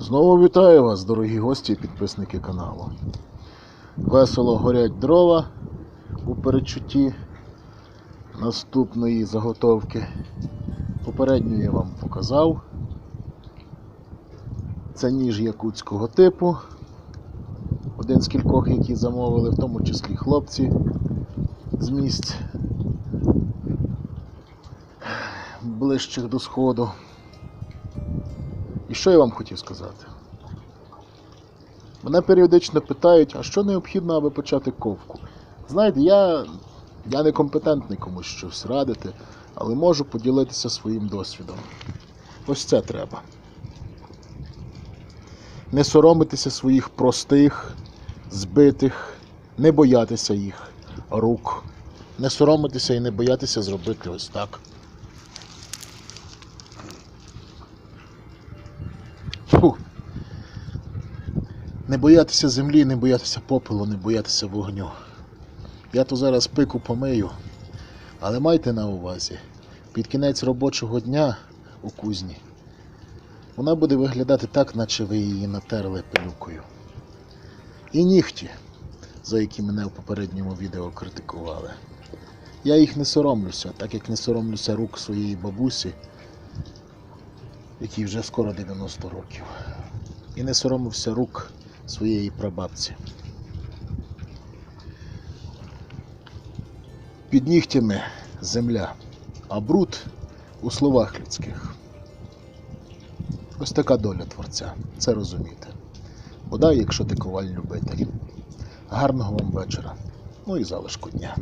Знову вітаю вас, дорогі гості і підписники каналу. Весело горять дрова у передчутті наступної заготовки. Попередню я вам показав. Це ніж якутського типу. Один з кількох, які замовили, в тому числі хлопці з місць ближчих до сходу. Що я вам хотів сказати? Мене періодично питають, а що необхідно, аби почати ковку? Знаєте, я, я не компетентний комусь щось радити, але можу поділитися своїм досвідом. Ось це треба. Не соромитися своїх простих, збитих, не боятися їх рук. Не соромитися і не боятися зробити ось так. Не боятися землі, не боятися попелу, не боятися вогню. Я то зараз пику помию, але майте на увазі, під кінець робочого дня у кузні вона буде виглядати так, наче ви її натерли пилюкою. І нігті, за які мене в попередньому відео критикували. Я їх не соромлюся, так як не соромлюся рук своєї бабусі, якій вже скоро 90 років. І не соромився рук своєї прабабці. Під нігтями земля, а бруд у словах людських. Ось така доля творця, це розумієте. Бодай, якщо ти коваль любитель. Гарного вам вечора, ну і залишку дня.